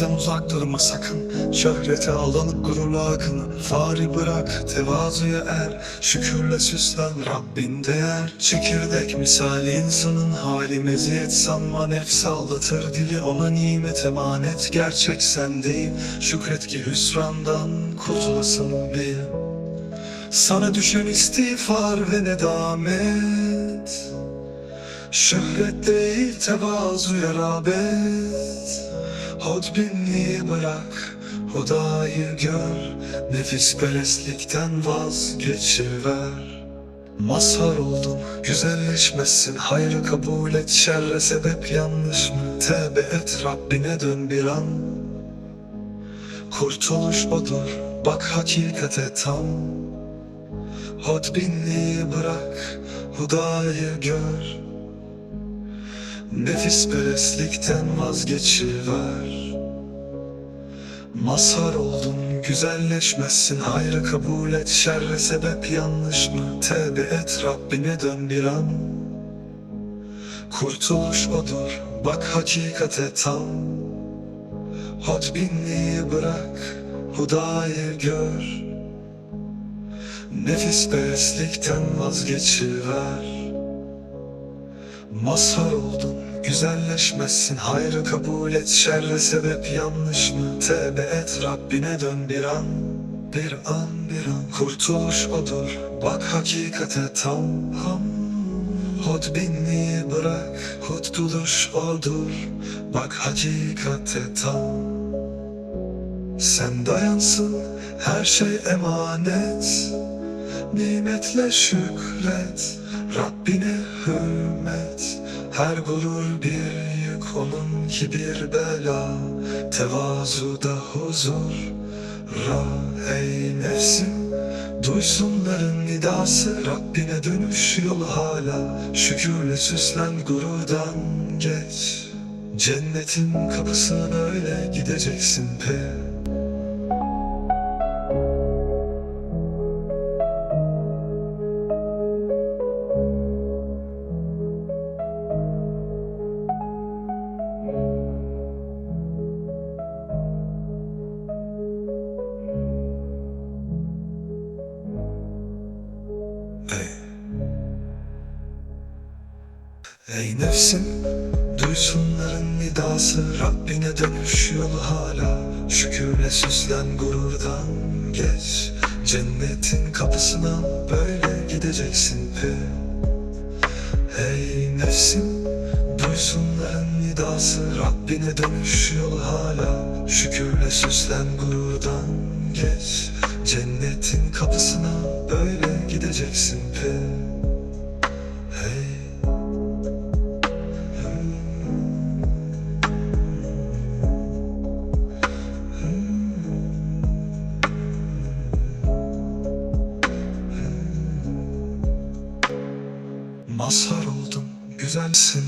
Şehirden uzak durma sakın. Şöhrete aldanıp gururla akını Fari bırak. Tevazuya er Şükürle süslen. Rabbin değer. Çekirdek misali insanın hali Meziyet sanma. Nefs aldatır Dili ona nimet emanet Gerçek sendeyim Şükret ki hüsrandan kurtulasın bil Sana düşen istiğfar ve nedamet Şöhret değil tevazuya rağbet Hodbinliği bırak Hudayı gör. Nefis perestlikten vazgeçiver. Mazhar oldum güzelleşmesin. Hayrı kabul et şerre sebep yanlış mı? Tevbe et Rabbine dön bir an. Kurtuluş odur bak hakikate tam. Hodbinliği bırak Hudayı gör Nefis perestlikten vazgeçiver. Mazhar oldun güzelleşmezsin. Hayrı kabul et şerre sebep yanlış mı? Tevbe et Rabbine dön bir an. Kurtuluş odur bak hakikate tam. Hodbinliği bırak Hudayı gör. Nefis perestlikten vazgeçiver Mazhar oldun güzelleşmezsin. Hayrı kabul et şerre sebep yanlış mı? Tevbe et Rabbine dön bir an. Bir an bir an. Kurtuluş odur bak hakikate tam ham. Hodbinliği bırak Kurtuluş odur Bak hakikate tam. Sen dayansın her şey emanet Nimetle şükret Rabbine hürmet. Her gurur bir yük onun kibir bela. Tevazuda huzur Ra ey nefsim. Duysunların nidası Rabbine dönüş yolu hala. Şükürle süslen gururdan geç. Cennetin kapısına öyle gideceksin pe Ey nefsim Duysunların nidası Rabbine dönüş yolu hala. Şükürle süslen gururdan geç Cennetin kapısına böyle gideceksin pe Ey nefsim Duysunların nidası Rabbine dönüş yolu hala. Şükürle süslen gururdan geç Cennetin kapısına böyle gideceksin pe Mazhar oldum güzelsin.